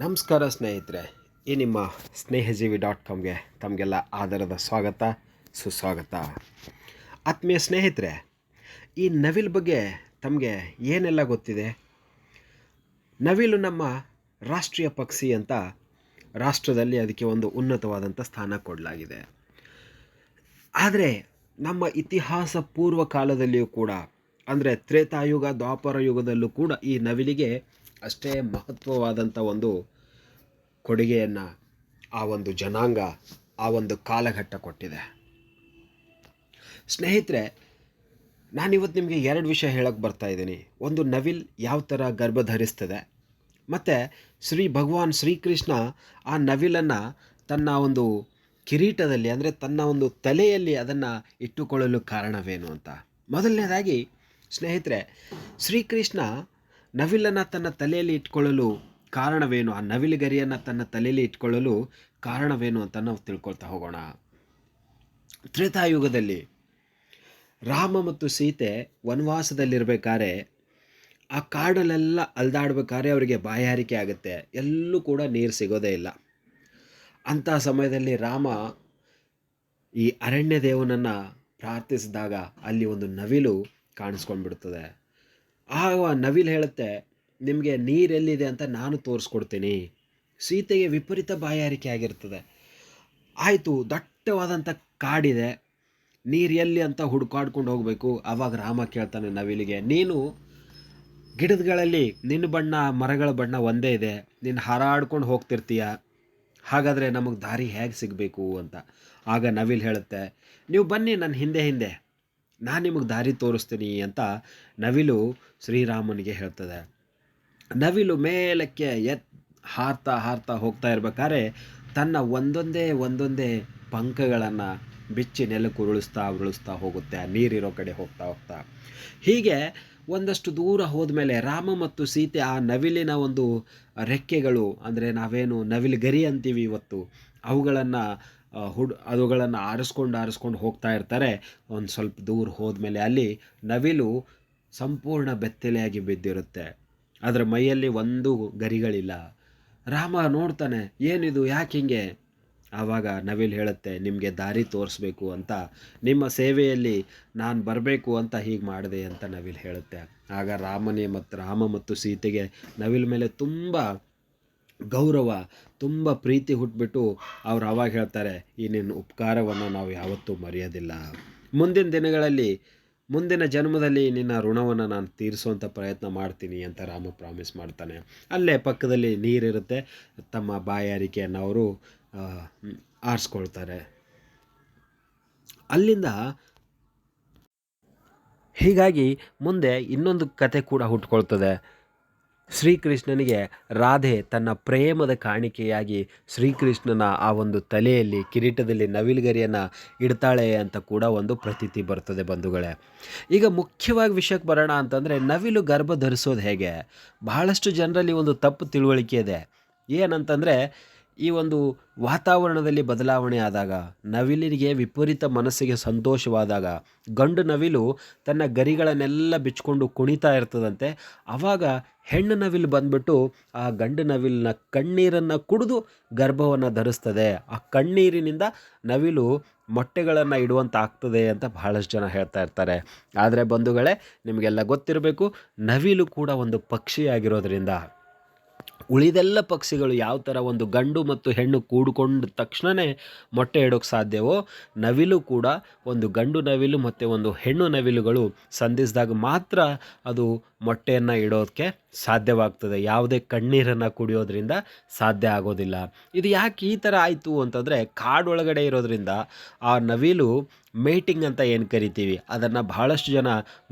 ನಮಸ್ಕಾರ ಸ್ನೇಹಿತರೆ, ಈ ನಿಮ್ಮ ಸ್ನೇಹಜೀವಿ ಡಾಟ್ ಕಾಮ್ಗೆ ತಮಗೆಲ್ಲ ಆಧಾರದ ಸ್ವಾಗತ, ಸುಸ್ವಾಗತ. ಆತ್ಮೀಯ ಸ್ನೇಹಿತರೆ, ಈ ನವಿಲ್ ಬಗ್ಗೆ ತಮಗೆ ಏನೆಲ್ಲ ಗೊತ್ತಿದೆ? ನವಿಲು ನಮ್ಮ ರಾಷ್ಟ್ರೀಯ ಪಕ್ಷಿ ಅಂತ ರಾಷ್ಟ್ರದಲ್ಲಿ ಅದಕ್ಕೆ ಒಂದು ಉನ್ನತವಾದಂಥ ಸ್ಥಾನ ಕೊಡಲಾಗಿದೆ. ಆದರೆ ನಮ್ಮ ಇತಿಹಾಸ ಪೂರ್ವ ಕಾಲದಲ್ಲಿಯೂ ಕೂಡ, ಅಂದರೆ ತ್ರೇತಾಯುಗ, ದ್ವಾಪರ ಯುಗದಲ್ಲೂ ಕೂಡ ಈ ನವಿಲಿಗೆ ಅಷ್ಟೇ ಮಹತ್ವವಾದಂಥ ಒಂದು ಕೊಡುಗೆಯನ್ನು ಆ ಒಂದು ಜನಾಂಗ, ಆ ಒಂದು ಕಾಲಘಟ್ಟ ಕೊಟ್ಟಿದೆ. ಸ್ನೇಹಿತರೆ, ನಾನಿವತ್ತು ನಿಮಗೆ ಎರಡು ವಿಷಯ ಹೇಳಕ್ಕೆ ಬರ್ತಾ ಇದ್ದೀನಿ. ಒಂದು, ನವಿಲ್ ಯಾವ ಥರ ಗರ್ಭ ಧರಿಸ್ತದೆ ಮತ್ತು, ಶ್ರೀ ಭಗವಾನ್ ಶ್ರೀಕೃಷ್ಣ ಆ ನವಿಲನ್ನು ತನ್ನ ಒಂದು ಕಿರೀಟದಲ್ಲಿ, ಅಂದರೆ ತನ್ನ ಒಂದು ತಲೆಯಲ್ಲಿ ಅದನ್ನು ಇಟ್ಟುಕೊಳ್ಳಲು ಕಾರಣವೇನು ಅಂತ. ಮೊದಲನೇದಾಗಿ, ಸ್ನೇಹಿತರೆ, ಶ್ರೀಕೃಷ್ಣ ನವಿಲನ್ನು ತನ್ನ ತಲೆಯಲ್ಲಿ ಇಟ್ಕೊಳ್ಳಲು ಕಾರಣವೇನು? ಆ ನವಿಲುಗರಿಯನ್ನು ತನ್ನ ತಲೆಯಲ್ಲಿ ಇಟ್ಕೊಳ್ಳಲು ಕಾರಣವೇನು ಅಂತ ನಾವು ತಿಳ್ಕೊಳ್ತಾ ಹೋಗೋಣ. ತ್ರೇತಾಯುಗದಲ್ಲಿ ರಾಮ ಮತ್ತು ಸೀತೆ ವನವಾಸದಲ್ಲಿರಬೇಕಾದ್ರೆ ಆ ಕಾಡಲ್ಲೆಲ್ಲ ಅಲ್ದಾಡ್ಬೇಕಾದ್ರೆ ಅವರಿಗೆ ಬಾಯಾರಿಕೆ ಆಗುತ್ತೆ. ಎಲ್ಲೂ ಕೂಡ ನೀರು ಸಿಗೋದೇ ಇಲ್ಲ. ಅಂಥ ಸಮಯದಲ್ಲಿ ರಾಮ ಈ ಅರಣ್ಯ ದೇವನನ್ನು ಪ್ರಾರ್ಥಿಸಿದಾಗ ಅಲ್ಲಿ ಒಂದು ನವಿಲು ಕಾಣಿಸ್ಕೊಂಡ್ಬಿಡ್ತದೆ. ಆಗ ನವಿಲು ಹೇಳುತ್ತೆ, ನಿಮಗೆ ನೀರೆಲ್ಲಿದೆ ಅಂತ ನಾನು ತೋರಿಸ್ಕೊಡ್ತೀನಿ. ಸೀತೆಗೆ ವಿಪರೀತ ಬಾಯಾರಿಕೆ ಆಗಿರ್ತದೆ. ಆಯಿತು ದಟ್ಟವಾದಂಥ ಕಾಡಿದೆ. ನೀರು ಎಲ್ಲಿ ಅಂತ ಹುಡ್ಕಾಡ್ಕೊಂಡು ಹೋಗಬೇಕು. ಆವಾಗ ರಾಮ ಕೇಳ್ತಾನೆ ನವಿಲಿಗೆ, ನೀನು ಗಿಡದಗಳಲ್ಲಿ ನಿನ್ನ ಬಣ್ಣ, ಮರಗಳ ಬಣ್ಣ ಒಂದೇ ಇದೆ. ನೀನು ಹಾರಾಡ್ಕೊಂಡು ಹೋಗ್ತಿರ್ತೀಯ. ಹಾಗಾದರೆ ನಮಗೆ ದಾರಿ ಹೇಗೆ ಸಿಗಬೇಕು? ಅಂತ. ಆಗ ನವಿಲ್ ಹೇಳುತ್ತೆ, ನೀವು ಬನ್ನಿ ನನ್ನ ಹಿಂದೆ ಹಿಂದೆ. ನಾನು ನಿಮಗೆ ದಾರಿ ತೋರಿಸ್ತೀನಿ ಅಂತ ನವಿಲು ಶ್ರೀರಾಮನಿಗೆ ಹೇಳ್ತದೆ. ನವಿಲು ಮೇಲಕ್ಕೆ ಎತ್, ಹಾರ್ತಾ ಹಾರ್ತಾ ಹೋಗ್ತಾ ಇರ್ಬೇಕಾದ್ರೆ ತನ್ನ ಒಂದೊಂದೇ ಒಂದೊಂದೇ ಪಂಕಗಳನ್ನು ಬಿಚ್ಚಿ ನೆಲಕ್ಕೆ ಉರುಳಿಸ್ತಾ ಉರುಳಿಸ್ತಾ ಹೋಗುತ್ತೆ, ನೀರಿರೋ ಕಡೆ ಹೋಗ್ತಾ ಹೋಗ್ತಾ. ಹೀಗೆ ಒಂದಷ್ಟು ದೂರ ಹೋದ್ಮೇಲೆ ರಾಮ ಮತ್ತು ಸೀತೆ ಆ ನವಿಲಿನ ಒಂದು ರೆಕ್ಕೆಗಳು ಅಂದರೆ ನಾವೇನು ನವಿಲು ಗರಿ ಅಂತೀವಿ ಇವತ್ತು, ಅವುಗಳನ್ನು ಹುಡ್, ಅದುಗಳನ್ನು ಆರಿಸ್ಕೊಂಡು ಆರಿಸ್ಕೊಂಡು ಹೋಗ್ತಾ ಇರ್ತಾರೆ. ಒಂದು ಸ್ವಲ್ಪ ದೂರ ಹೋದ್ಮೇಲೆ ಅಲ್ಲಿ ನವಿಲು ಸಂಪೂರ್ಣ ಬೆತ್ತಲೆಯಾಗಿ ಬಿದ್ದಿರುತ್ತೆ. ಅದರ ಮೈಯಲ್ಲಿ ಒಂದು ಗರಿಗಳಿಲ್ಲ. ರಾಮ ನೋಡ್ತಾನೆ, ಏನಿದು, ಯಾಕೆ ಹಿಂಗೆ? ಆವಾಗ ನವಿಲ್ ಹೇಳುತ್ತೆ, ನಿಮಗೆ ದಾರಿ ತೋರಿಸ್ಬೇಕು ಅಂತ. ನಿಮ್ಮ ಸೇವೆಯಲ್ಲಿ ನಾನು ಬರಬೇಕು ಅಂತ ಹೀಗೆ ಮಾಡಿದೆ ಅಂತ ನವಿಲ್ ಹೇಳುತ್ತೆ. ಆಗ ರಾಮನೇ ಮತ್ತು ರಾಮ ಮತ್ತು ಸೀತೆಗೆ ನವಿಲ್ ಮೇಲೆ ತುಂಬ ಗೌರವ ತುಂಬ ಪ್ರೀತಿ ಹುಟ್ಬಿಟ್ಟು ಅವ್ರು ಅವಾಗ ಹೇಳ್ತಾರೆ, ಈ ನಿನ್ನ ಉಪಕಾರವನ್ನು ನಾವು ಯಾವತ್ತೂ ಮರೆಯೋದಿಲ್ಲ. ಮುಂದಿನ ದಿನಗಳಲ್ಲಿ, ಮುಂದಿನ ಜನ್ಮದಲ್ಲಿ ನಿನ್ನ ಋಣವನ್ನು ನಾನು ತೀರಿಸುವಂಥ ಪ್ರಯತ್ನ ಮಾಡ್ತೀನಿ ಅಂತ ರಾಮ ಪ್ರಾಮಿಸ್ ಮಾಡ್ತಾನೆ. ಅಲ್ಲೇ ಪಕ್ಕದಲ್ಲಿ ನೀರಿರುತ್ತೆ, ತಮ್ಮ ಬಾಯಾರಿಕೆಯನ್ನು ಅವರು ಆರಿಸ್ಕೊಳ್ತಾರೆ. ಅಲ್ಲಿಂದ ಹೀಗಾಗಿ ಮುಂದೆ ಇನ್ನೊಂದು ಕತೆ ಕೂಡ ಹುಟ್ಕೊಳ್ತದೆ. ಶ್ರೀಕೃಷ್ಣನಿಗೆ ರಾಧೆ ತನ್ನ ಪ್ರೇಮದ ಕಾಣಿಕೆಯಾಗಿ ಶ್ರೀಕೃಷ್ಣನ ಆ ಒಂದು ತಲೆಯಲ್ಲಿ, ಕಿರೀಟದಲ್ಲಿ ನವಿಲುಗರಿಯನ್ನು ಇಡ್ತಾಳೆ ಅಂತ ಕೂಡ ಒಂದು ಪ್ರತೀತಿ ಬರ್ತದೆ ಬಂಧುಗಳೇ. ಈಗ ಮುಖ್ಯವಾಗಿ ವಿಷಯಕ್ಕೆ ಬರೋಣ ಅಂತಂದರೆ ನವಿಲು ಗರ್ಭ ಧರಿಸೋದು ಹೇಗೆ? ಬಹಳಷ್ಟು ಜನರಲ್ಲಿ ಒಂದು ತಪ್ಪು ತಿಳುವಳಿಕೆ ಇದೆ. ಏನಂತಂದರೆ ಈ ಒಂದು ವಾತಾವರಣದಲ್ಲಿ ಬದಲಾವಣೆ ಆದಾಗ, ನವಿಲಿಗೆ ವಿಪರೀತ ಮನಸ್ಸಿಗೆ ಸಂತೋಷವಾದಾಗ, ಗಂಡು ನವಿಲು ತನ್ನ ಗರಿಗಳನ್ನೆಲ್ಲ ಬಿಚ್ಕೊಂಡು ಕುಣಿತಾ ಇರ್ತದಂತೆ ಆವಾಗ ಹೆಣ್ಣು ನವಿಲು ಬಂದ್ಬಿಟ್ಟು ಆ ಗಂಡು ನವಿಲಿನ ಕಣ್ಣೀರನ್ನು ಕುಡಿದು ಗರ್ಭವನ್ನು ಧರಿಸ್ತದೆ. ಆ ಕಣ್ಣೀರಿನಿಂದ ನವಿಲು ಮೊಟ್ಟೆಗಳನ್ನು ಇಡುವಂತ ಆಗ್ತದೆ ಅಂತ ಬಹಳಷ್ಟು ಜನ ಹೇಳ್ತಾ ಇರ್ತಾರೆ. ಆದರೆ ಬಂಧುಗಳೇ, ನಿಮಗೆಲ್ಲ ಗೊತ್ತಿರಬೇಕು, ನವಿಲು ಕೂಡ ಒಂದು ಪಕ್ಷಿಯಾಗಿರೋದ್ರಿಂದ ಉಳಿದೆಲ್ಲ ಪಕ್ಷಿಗಳು ಯಾವ ಥರ ಒಂದು ಗಂಡು ಮತ್ತು ಹೆಣ್ಣು ಕೂಡಿಕೊಂಡ ತಕ್ಷಣವೇ ಮೊಟ್ಟೆ ಇಡೋಕ್ಕೆ ಸಾಧ್ಯವೋ, ನವಿಲು ಕೂಡ ಒಂದು ಗಂಡು ನವಿಲು ಮತ್ತು ಒಂದು ಹೆಣ್ಣು ನವಿಲುಗಳು ಸಂಧಿಸಿದಾಗ ಮಾತ್ರ ಅದು ಮೊಟ್ಟೆಯನ್ನು ಇಡೋದಕ್ಕೆ ಸಾಧ್ಯವಾಗ್ತದೆ. ಯಾವುದೇ ಕಣ್ಣೀರನ್ನು ಕುಡಿಯೋದ್ರಿಂದ ಸಾಧ್ಯ ಆಗೋದಿಲ್ಲ. ಇದು ಯಾಕೆ ಈ ಥರ ಆಯಿತು ಅಂತಂದರೆ ಕಾಡೊಳಗಡೆ ಇರೋದ್ರಿಂದ ಆ ನವಿಲು ಮೇಟಿಂಗ್ ಅಂತ ಏನು ಕರಿತೀವಿ, ಅದನ್ನು ಬಹಳಷ್ಟು ಜನ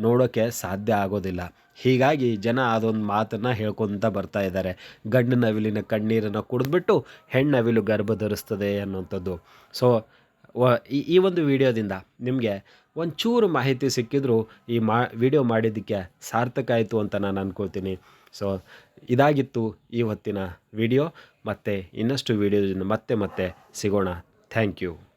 ನೋಡೋಕ್ಕೆ ಸಾಧ್ಯ ಆಗೋದಿಲ್ಲ. ಹೀಗಾಗಿ ಜನ ಅದೊಂದು ಮಾತನ್ನು ಹೇಳ್ಕೊತ ಬರ್ತಾ ಇದ್ದಾರೆ ಗಂಡು ನವಿಲಿನ ಕಣ್ಣೀರನ್ನು ಕುಡಿದ್ಬಿಟ್ಟು ಹೆಣ್ಣು ನವಿಲು ಗರ್ಭ ಧರಿಸ್ತದೆ ಅನ್ನುವಂಥದ್ದು. ಸೊ ವ, ಈ ಒಂದು ವಿಡಿಯೋದಿಂದ ನಿಮಗೆ ಒಂಚೂರು ಮಾಹಿತಿ ಸಿಕ್ಕಿದ್ರೂ ಈ ಮಾ, ವಿಡಿಯೋ ಮಾಡಿದ್ದಕ್ಕೆ ಸಾರ್ಥಕ ಆಯಿತು ಅಂತ ನಾನು ಅಂದ್ಕೊಳ್ತೀನಿ ಸೊ ಇದಾಗಿತ್ತು ಈ ವಿಡಿಯೋ. ಮತ್ತು ಇನ್ನಷ್ಟು ವಿಡಿಯೋದಿಂದ ಮತ್ತೆ ಮತ್ತೆ ಸಿಗೋಣ. Thank you